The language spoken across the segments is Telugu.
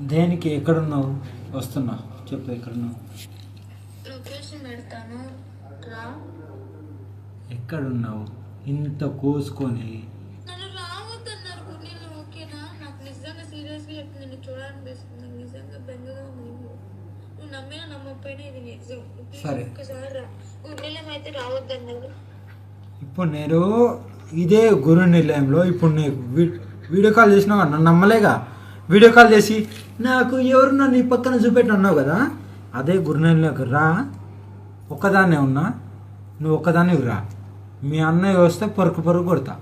దేనికి ఎక్కడున్నావు? వస్తున్నా. చెప్పు ఎక్కడున్నావు? లొకేషన్ పెడతాను. రా. ఎక్కడున్నావు? ఇంత కోసుకొని. నన్ను రావద్దన్నారు ఓకేనా? నాకు నిజంగా సీరియస్గా చెప్తుంది నిన్ను చూడాలనిపిస్తుంది. నాకు నిజంగా బెంగగా ఉంది నువ్వు. నమ్మినా నమ్మకపోయినా ఇది నిజం. సరే. ఒక్కసారి రా. గుండెలు అయితే రావద్దన్నారు. ఇప్పుడు నేను ఇదే గురు నిలయంలో ఇప్పుడు నీకు వీడియో కాల్ చేసినావు? నన్ను నమ్మలేగా? వీడియో కాల్ చేసి నాకు ఎవరు నన్ను ఈ పక్కన చూపెట్టి అన్నావు కదా? అదే గురు నిలయంలోకి రా. ఒక్కదాన్నే ఉన్నా. నువ్వు ఒక్కదాన్ని రా. మీ అన్నయ్య వస్తే పరుకు పరుగు కొడతా.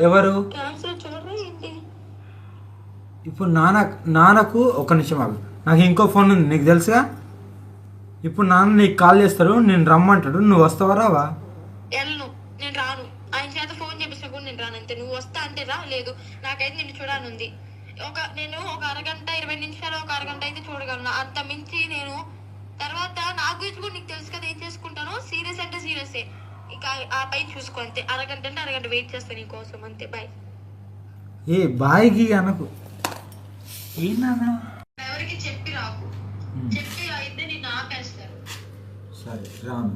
ఎవరు? ఇప్పుడు నాన్న నాన్నకు ఒక నిమిషం ఆగు. నాకు ఇంకో ఫోన్ ఉంది. నీకు తెలుసుగా? ఇప్పుడు నాన్న నీకు కాల్ చేస్తాడు నేను రమ్మంటాడు నువ్వు వస్తావా రావా? వెళ్ళను నేను రాను. ఆయన చేత ఫోన్ చేపించినా కూడా నేను రాను అంతే. నువ్వు వస్తా అంటే రా లేదు. నాకైతే నిన్ను చూడాలనుంది. ఒక నేను ఒక అరగంట ఇరవై నిమిషాలు ఒక అరగంట అయితే చూడగలను. అంత మించి నేను తర్వాత నా గురించి కూడా నీకు తెలుసు కదా ఏం చేసుకుంటాను? సీరియస్ అంటే సీరియస్. ఇక ఆ పై చూసుకో అంతే. అరగంట అంటే అరగంట వెయిట్ చేస్తాను నీ కోసం అంతే. బాయ్ ఏ బాయ్కి అనకు. ఏ నాన్న? ఎవరికి చెప్పి రాకు. చెప్పి సరే రాను?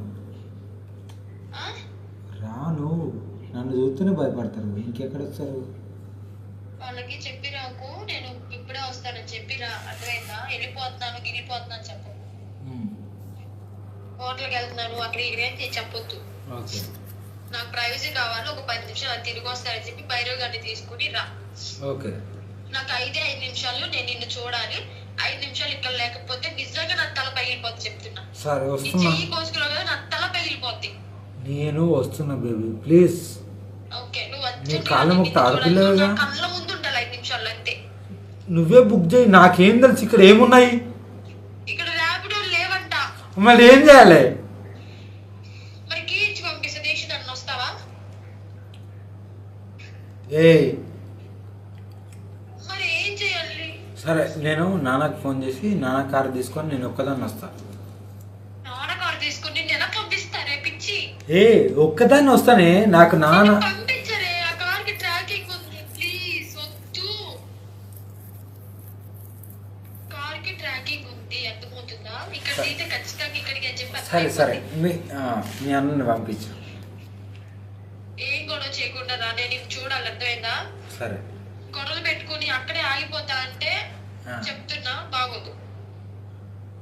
రాను. నన్ను చూస్తూనే భయపడతారు. ఇంకెక్కడ వస్తారు వాళ్ళకి చెప్పి రాకు. నేను ఇప్పుడే వస్తానని చెప్పి రా. అర్థమైందా? వెళ్ళిపోతున్నాను గిరిపోతున్నాను చెప్పు హోటల్కి వెళ్తున్నాను. అక్కడ ఇక్కడ చెప్పొద్దు. నాకు ప్రైవసీ కావాలి. ఒక పది నిమిషాలు అది తిరిగి వస్తానని చెప్పి భైరవ్ గారిని తీసుకుని రా. ఓకే. నాకు ఐదే ఐదు నిమిషాలు నేను నిన్ను చూడాలి. ఐదు నిమిషాలు ఇక్కడ లేకపోతే నిజంగా నా తల పగిలిపోద్ది చెప్తున్నా. సరే వస్తున్నా. చెయ్యి కోసుకున్నావు కదా నా తల పగిలిపోద్ది. నేను వస్తున్నా బేబీ ప్లీజ్. ఓకే నువ్వు నీ వచ్చి కాళ్ళ నిన్ను ముక్త చూడాలి. నా కళ్ళ ముందు ఉండాలి ఐదు నిమిషాలు అంతే. నువ్వే బుక్ చేయి నాకేం తెలుసు ఇక్కడ ఏమున్నాయి? ఇక్కడ ర్యాపిడో లేవంట. మళ్ళీ ఏం చేయాలి? మరి కీ ఇచ్చి పంపిస్తే వస్తావా? ఏ మరి ఏం చేయాలి సరే నేను నాన్నకి ఫోన్ చేసి నాన్న కారు తీసుకొని నేను ఒక్కదాన్ని వస్తా. నాన్న కారు తీసుకుని నేను పంపిస్తారే పిచ్చి? ఏ ఒక్కదాన్ని వస్తానే నాకు నాన్న పంపించరే ఆ కార్కి ట్రాకింగ్ ఉంది ప్లీజ్ వద్దు. కార్కి ట్రాకింగ్ ఉంది అర్థమవుతుందా? ఇక్కడ అయితే ఖచ్చితంగా ఇక్కడికి అని చెప్పి సరే సరే. మీ మీ అన్నని పంపించు. ఏం గొడవ చేయకుండా రా నేను చూడాలి అర్థమైందా? సరే. గొడవలు పెట్టుకుని అక్కడే ఆగిపోతా అంటే. చెప్తున్నా బాగోదు.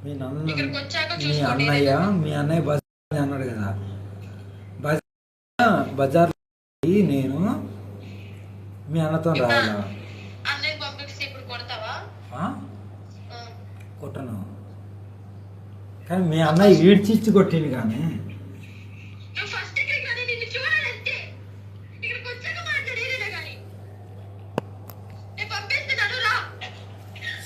మీ నాన్న ఇక్కడికి వచ్చాక మీ చూసుకోండి అన్నయ్య మీ అన్నయ్య బజార్ అన్నాడు కదా. బజార్ బజార్ నేను మీ అన్నతో రావాలా? అన్నయ్య పంపిస్తే ఇప్పుడు కొడతావా? ఆ? కొట్టను. కానీ మీ అన్నయ్య ఈడ్చిచ్చి కొట్టింది కానీ నువ్వు ఫస్ట్ ఇక్కడికి రాని నిన్ను చూడాలంటే ఇక్కడికి వచ్చాక మాట్లాడేదేనా కానీ నేను పంపిస్తున్నాను రా